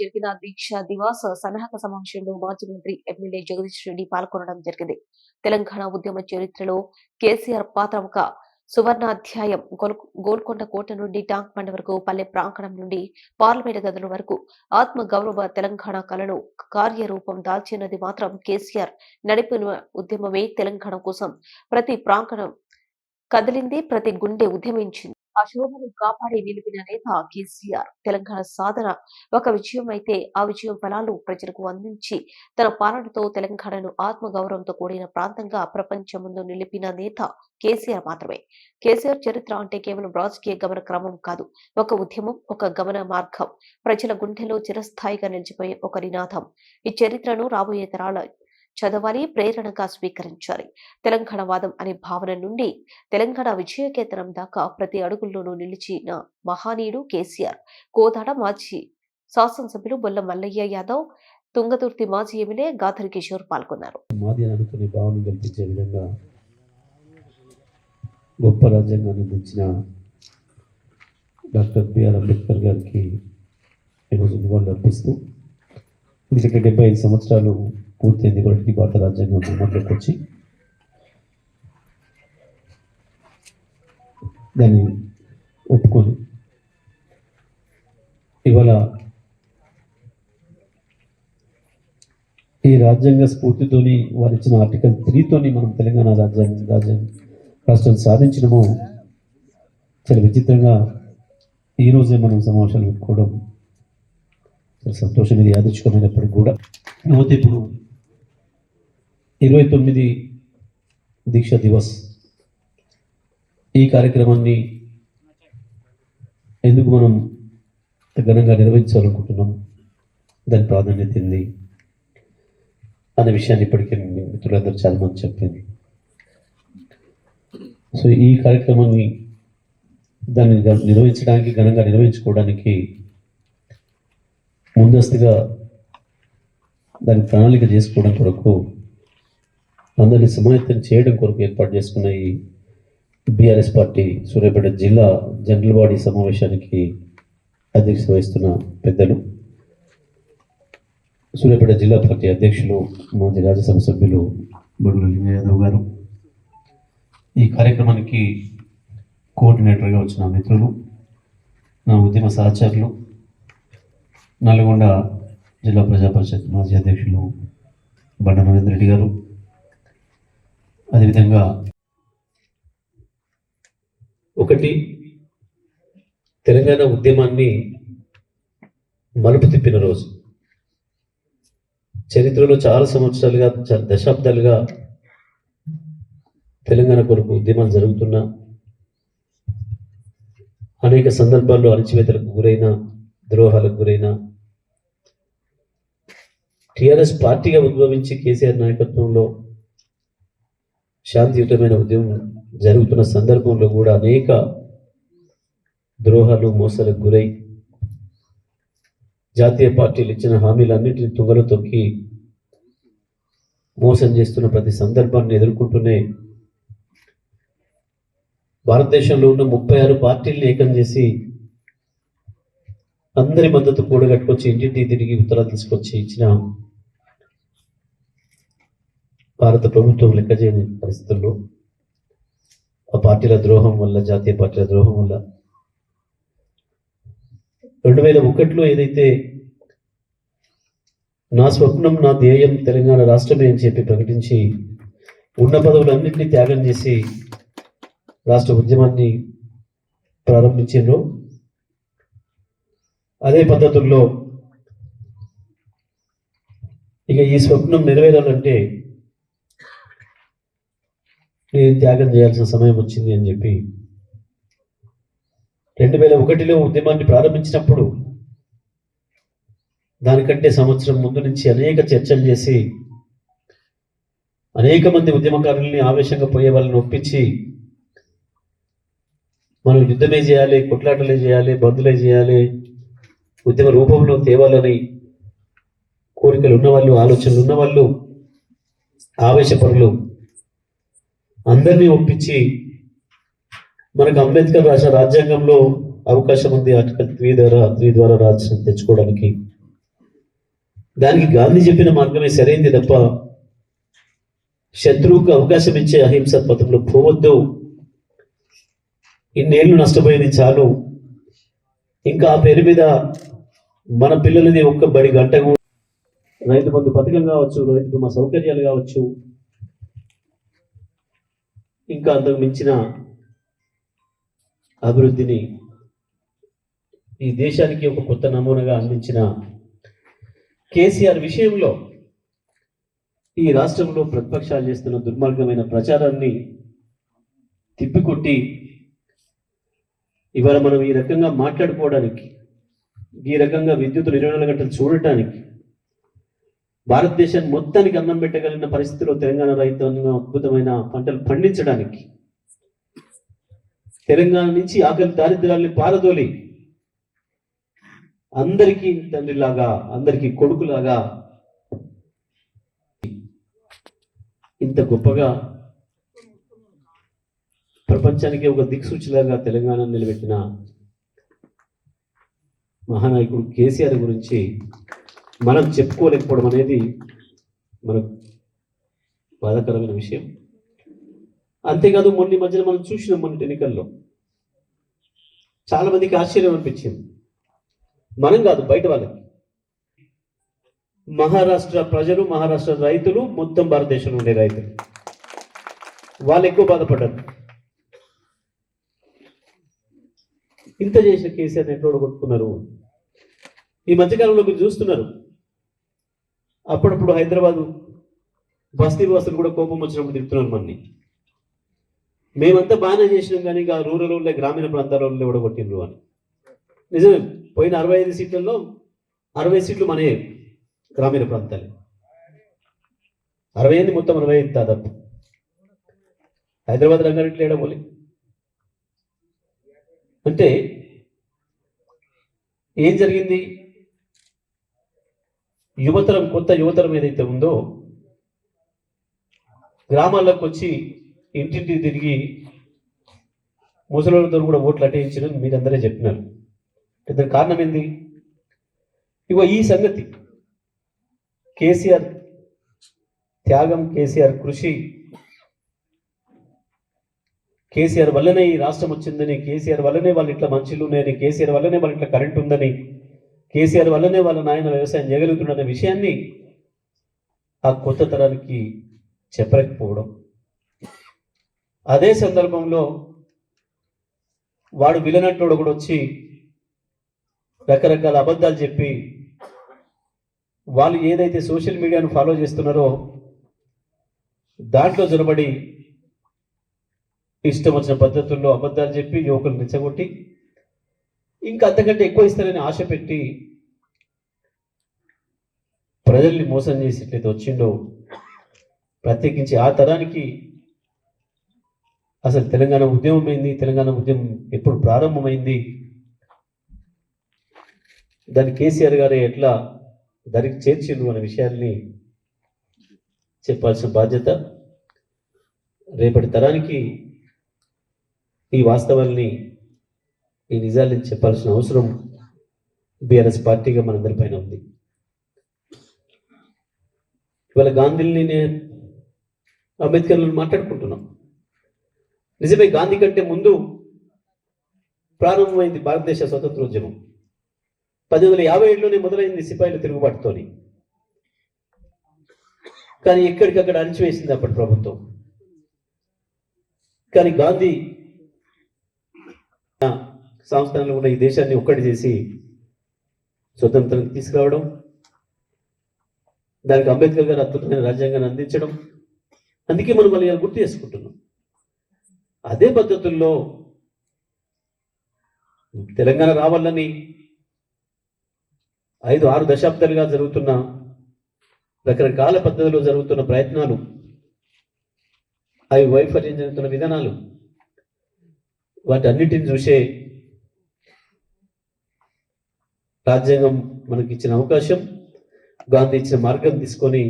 జరిగిన దీక్ష దివాస సన్నాహక సమావేశంలో మాజీ మంత్రి ఎమ్మెల్యే జగదీష్ రెడ్డి పాల్గొనడం జరిగింది. తెలంగాణ ఉద్యమ చరిత్రలో కేసీఆర్ పాత్ర ఒక సువర్ణాధ్యాయం. గోల్- గోల్కొండ కోట నుండి టాంక్ బండ్ వరకు పల్లె ప్రాంగణం నుండి పార్లమెంట్ గదుల వరకు ఆత్మ గౌరవ తెలంగాణ కళను కార్యరూపం దాల్చినది మాత్రం కేసీఆర్. నడిపిన ఉద్యమమే తెలంగాణ కోసం ప్రతి ప్రాంగణం కదిలింది ప్రతి గుండె ఉద్యమించింది. ఆ శోభను కాపాడి నిలిపిన నేత కేసీఆర్. తెలంగాణ సాధన ఒక విజయం అయితే ఆ విజయం ఫలాలు ప్రజలకు అందించి తన పాలనతో తెలంగాణను ఆత్మగౌరవంతో కూడిన ప్రాంతంగా ప్రపంచం ముందు నిలిపిన నేత కేసీఆర్ మాత్రమే. కేసీఆర్ చరిత్ర అంటే కేవలం రాజకీయ గమన క్రమం కాదు ఒక ఉద్యమం ఒక గమన మార్గం. ప్రజల గుండెలో చిరస్థాయిగా నిలిచిపోయే ఒక నినాదం. ఈ చరిత్రను రాబోయే తరాల చదవాలి ప్రేరణగా స్వీకరించాలి. తెలంగాణ వాదం అనే భావన నుండి తెలంగాణ విజయకేతనం దాకా ప్రతి అడుగుల్లోనూ నిలిచిన మహానీయుడు కేసీఆర్. కోదాడ మాజీ శాసనసభ్యులు బొల్ల మల్లయ్య యాదవ్ తుంగతుర్తి మాజీ ఎమ్మెల్యే గాథరి కిషోర్ పాల్గొన్నారు. గొప్ప రాజ్యాంగాన్ని అందించిన డాక్టర్ బిఆర్ అంబేద్కర్ గారికి ఈరోజు నివాళులు అర్పిస్తూ ఎందుకంటే డెబ్బై ఐదు సంవత్సరాలు పూర్తయింది కాబట్టి భారత రాజ్యాంగం అమల్లోకి వచ్చి దాన్ని ఒప్పుకొని ఇవాళ ఈ రాజ్యాంగ స్ఫూర్తితోని వారు ఇచ్చిన ఆర్టికల్ త్రీతోని మనం తెలంగాణ రాజ్యాంగ రాజ్యాంగ రాష్ట్రం సాధించడము చాలా విచిత్రంగా ఈ రోజే మనం సమావేశాలు పెట్టుకోవడం చాలా సంతోషం ఇది యాదృచ్ఛికమైనప్పటికి కూడా కాకపోతే ఇప్పుడు ఇరవై తొమ్మిది దీక్ష దివస్. ఈ కార్యక్రమాన్ని ఎందుకు మనం ఘనంగా నిర్వహించాలనుకుంటున్నాం? దాని ప్రాధాన్యత ఏంది? అనే విషయాన్ని ఇప్పటికే మిత్రులందరూ చాలామంది చెప్పింది సో ఈ కార్యక్రమాన్ని దాన్ని నిర్వహించడానికి ఘనంగా నిర్వహించుకోవడానికి ముందస్తుగా దాని ప్రణాళిక చేసుకోవడం కొరకు అందరినీ సమాయత్తం చేయడం కొరకు ఏర్పాటు చేసుకున్న ఈ బీఆర్ఎస్ పార్టీ సూర్యాపేట జిల్లా జనరల్ బాడీ సమావేశానికి అధ్యక్షత వహిస్తున్న పెద్దలు సూర్యాపేట జిల్లా పార్టీ అధ్యక్షులు మాజీ రాజ్యసభ సభ్యులు బొడ్ల లింగ యాదవ్ గారు. ఈ కార్యక్రమానికి కోఆర్డినేటర్గా వచ్చిన మిత్రులు నా ఉద్యమ సహచరులు నల్గొండ జిల్లా ప్రజా పరిషత్ మాజీ అధ్యక్షులు బండ మహేందర్ రెడ్డి గారు అదేవిధంగా ఒకటి తెలంగాణ ఉద్యమాన్ని మలుపు తిప్పిన రోజు. చరిత్రలో చాలా సంవత్సరాలుగా దశాబ్దాలుగా తెలంగాణ కొరకు ఉద్యమాలు జరుగుతున్న అనేక సందర్భాల్లో అణచివేతలకు గురైన ద్రోహాలకు గురైన టిఆర్ఎస్ పార్టీగా ఉద్భవించి కేసీఆర్ నాయకత్వంలో శాంతియుతమైన ఉద్యమం జరుగుతున్న సందర్భంలో కూడా అనేక ద్రోహాలు మోసాలకు గురై జాతీయ పార్టీలు ఇచ్చిన హామీలన్నింటినీ తుంగలో తొక్కి మోసం చేస్తున్న ప్రతి సందర్భాన్ని ఎదుర్కొంటూనే భారతదేశంలో ఉన్న ముప్పై ఆరు పార్టీల్ని ఏకం చేసి అందరి మద్దతు కూడగట్టుకొచ్చి ఇంటింటి తిరిగి ఉత్తరాలు తీసుకొచ్చి ఇచ్చిన భారత ప్రభుత్వం లెక్క చేయని పరిస్థితుల్లో ఆ పార్టీల ద్రోహం వల్ల జాతీయ పార్టీల ద్రోహం వల్ల రెండు వేల ఒకటిలో ఏదైతే నా స్వప్నం నా ధ్యేయం తెలంగాణ రాష్ట్రమే అని చెప్పి ప్రకటించి ఉన్న పదవులన్నింటినీ త్యాగం చేసి రాష్ట్ర ఉద్యమాన్ని ప్రారంభించారు అదే పద్ధతుల్లో ఇక ఈ స్వప్నం నెరవేరాలంటే నేను త్యాగం చేయాల్సిన సమయం వచ్చింది అని చెప్పి రెండు వేల ఒకటిలో ఉద్యమాన్ని ప్రారంభించినప్పుడు దానికంటే సంవత్సరం ముందు నుంచి అనేక చర్చలు చేసి అనేక మంది ఉద్యమకారుల్ని ఆవేశంగా పోయే వాళ్ళని ఒప్పించి మనం యుద్ధమే చేయాలి కొట్లాటలే చేయాలి బంధులే చేయాలి ఉద్యమ రూపంలో తేవాలని కోరికలు ఉన్నవాళ్ళు ఆలోచనలు ఉన్నవాళ్ళు ఆవేశపరులు అందరినీ ఒప్పించి మనకు అంబేద్కర్ రాసిన రాజ్యాంగంలో అవకాశం ఉంది. ఆర్టికల్ త్రీ ద్వారా త్రీ ద్వారా రాజ్యం తెచ్చుకోవడానికి. దానికి గాంధీ చెప్పిన మార్గమే సరైంది తప్ప శత్రువుకు అవకాశం ఇచ్చే అహింస పథంలో పోవద్దు. ఇన్నేళ్ళు నష్టపోయింది చాలు. ఇంకా ఆ పేరు మీద మన పిల్లలది ఒక్క బడి గంట కూడా. రైతు బంధు పథకం కావచ్చు రైతు మా సౌకర్యాలు కావచ్చు. ఇంకా అంతకు మించిన అభివృద్ధిని ఈ దేశానికి ఒక కొత్త నమూనాగా అందించిన కేసీఆర్ విషయంలో ఈ రాష్ట్రంలో ప్రతిపక్షాలు చేస్తున్న దుర్మార్గమైన ప్రచారాన్ని తిప్పికొట్టి ఇవాళ మనం ఈ రకంగా మాట్లాడుకోవడానికి ఈ రకంగా విద్యుత్ ఇరవై నాలుగు గంటలు చూడటానికి భారతదేశాన్ని మొత్తానికి అన్నం పెట్టగలిగిన పరిస్థితిలో తెలంగాణ రైతాంగం అద్భుతమైన పంటలు పండించడానికి తెలంగాణ నుంచి ఆకలి దారిద్ర్యాల్ని పారదోలి అందరికీ తండ్రిలాగా అందరికీ కొడుకులాగా ఇంత గొప్పగా ప్రపంచానికి ఒక దిక్సూచిలాగా తెలంగాణ నిలబెట్టిన మహానాయకుడు కేసీఆర్ గురించి మనం చెప్పుకోలేకపోవడం అనేది మనకు బాధాకరమైన విషయం. అంతేకాదు మొన్న మధ్యలో మధ్యన మనం చూసినాం మొన్నటి ఎన్నికల్లో. చాలా మందికి ఆశ్చర్యం అనిపించింది. మనం కాదు బయట వాళ్ళకి. మహారాష్ట్ర ప్రజలు మహారాష్ట్ర రైతులు మొత్తం భారతదేశంలో ఉండే రైతులు. వాళ్ళు ఎక్కువ బాధపడ్డారు. ఇంత చేసిన కేసీఆర్ ఎట్లా కొట్టుకున్నారు ఈ మధ్యకాలంలో మీరు చూస్తున్నారు. అప్పుడప్పుడు హైదరాబాదు బస్తీ బస్సులు కూడా కోపం వచ్చినప్పుడు తిరుగుతున్నారు మనని. మేమంతా బాగానే చేసినాం కానీ ఇంకా రూరల్ ఉండే గ్రామీణ ప్రాంతాలలో కూడా కొట్టిండ్రు అని. నిజమే పోయిన అరవై ఐదు సీట్లలో అరవై సీట్లు మనే గ్రామీణ ప్రాంతాలు. అరవై ఎనిమిది మొత్తం అరవై ఐదు దాదాపు. హైదరాబాద్ రంగారెడ్డి ఏడబోలి అంటే ఏం జరిగింది? యువతరం కొత్త యువతరం ఏదైతే ఉందో గ్రామాల్లోకి వచ్చి ఇంటింటి తిరిగి ముసలితో కూడా ఓట్లు అటేయించడం మీరందరే చెప్పినారు. దానికి కారణం ఏంది? ఇగో ఈ సంగతి. కేసీఆర్ త్యాగం కేసీఆర్ కృషి కేసీఆర్ వల్లనే ఈ రాష్ట్రం వచ్చిందని కేసీఆర్ వల్లనే వాళ్ళు ఇట్లా మంచిలు ఉన్నాయని కేసీఆర్ వల్లనే వాళ్ళు ఇట్లా కరెంట్ ఉందని కేసీఆర్ వల్లనే వాళ్ళ నాయన వ్యవసాయం చేయగలుగుతున్న విషయాన్ని ఆ కొత్త తరానికి చెప్పలేకపోవడం. అదే సందర్భంలో వాడు విలనట్టుడు కూడా వచ్చి రకరకాల అబద్ధాలు చెప్పి వాళ్ళు ఏదైతే సోషల్ మీడియాను ఫాలో చేస్తున్నారో దాంట్లో జొరబడి ఇష్టం వచ్చిన పద్ధతుల్లో అబద్ధాలు చెప్పి యువకులు రెచ్చగొట్టి ఇంకా అంతకంటే ఎక్కువ ఇస్తారని ఆశ పెట్టి ప్రజల్ని మోసం చేసి ఎట్లయితే వచ్చిండో ప్రత్యేకించి ఆ తరానికి అసలు తెలంగాణ ఉద్యమం అయింది తెలంగాణ ఉద్యమం ఎప్పుడు ప్రారంభమైంది? దాన్ని కేసీఆర్ గారే ఎట్లా దానికి చేర్చిండు అనే విషయాల్ని చెప్పాల్సిన బాధ్యత రేపటి తరానికి ఈ వాస్తవాల్ని ఈ నిజాల్ని చెప్పాల్సిన అవసరం బీఆర్ఎస్ పార్టీగా మనందరిపైన ఉంది. ఇవాళ గాంధీని నేను అంబేద్కర్లను మాట్లాడుకుంటున్నాం. నిజమే గాంధీ కంటే ముందు ప్రారంభమైంది భారతదేశ స్వతంత్రోద్యమం. పది వందల యాభై ఏడులోనే మొదలైంది సిపాయిల తిరుగుబాటుతోని. కానీ ఎక్కడికక్కడ అణిచివేసింది అప్పటి ప్రభుత్వం. కానీ గాంధీ సంస్థలను ఉన్న ఈ దేశాన్ని ఒక్కటి చేసి స్వతంత్రం తీసుకురావడం దానికి అంబేద్కర్ గారు అద్భుతమైన రాజ్యాంగాన్ని అందించడం. అందుకే మనం మళ్ళీ గుర్తు చేసుకుంటున్నాం. అదే పద్ధతుల్లో తెలంగాణ రావాలని ఐదు ఆరు దశాబ్దాలుగా జరుగుతున్న రకరకాల పద్ధతిలో జరుగుతున్న ప్రయత్నాలు అవి వైఫల్యం జరుగుతున్న విధానాలు వాటి అన్నిటిని చూసే రాజ్యాంగం మనకి ఇచ్చిన అవకాశం గాంధీ ఇచ్చిన మార్గం తీసుకొని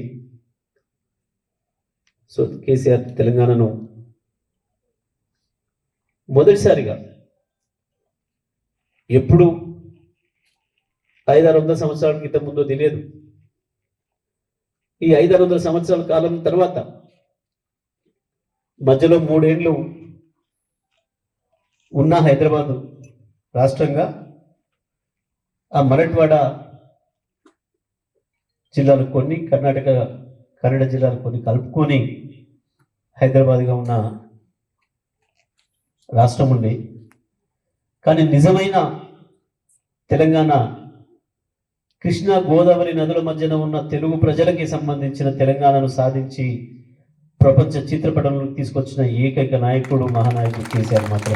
సో కేసీఆర్ తెలంగాణను మొదటిసారిగా ఎప్పుడు ఐదారు వందల సంవత్సరాల క్రితం ముందో తెలియదు. ఈ ఐదు వందల సంవత్సరాల కాలం తర్వాత మధ్యలో మూడేండ్లు ఉన్న హైదరాబాదు రాష్ట్రంగా ఆ మరట్వాడ జిల్లాలు కొన్ని కర్ణాటక కన్నడ జిల్లాలు కొన్ని కలుపుకొని హైదరాబాద్గా ఉన్న రాష్ట్రం ఉంది. కానీ నిజమైన తెలంగాణ కృష్ణా గోదావరి నదుల మధ్యన ఉన్న తెలుగు ప్రజలకి సంబంధించిన తెలంగాణను సాధించి ప్రపంచ చిత్రపటంలోకి తీసుకొచ్చిన ఏకైక నాయకుడు మహానాయకుడు కేసీఆర్ మాత్రం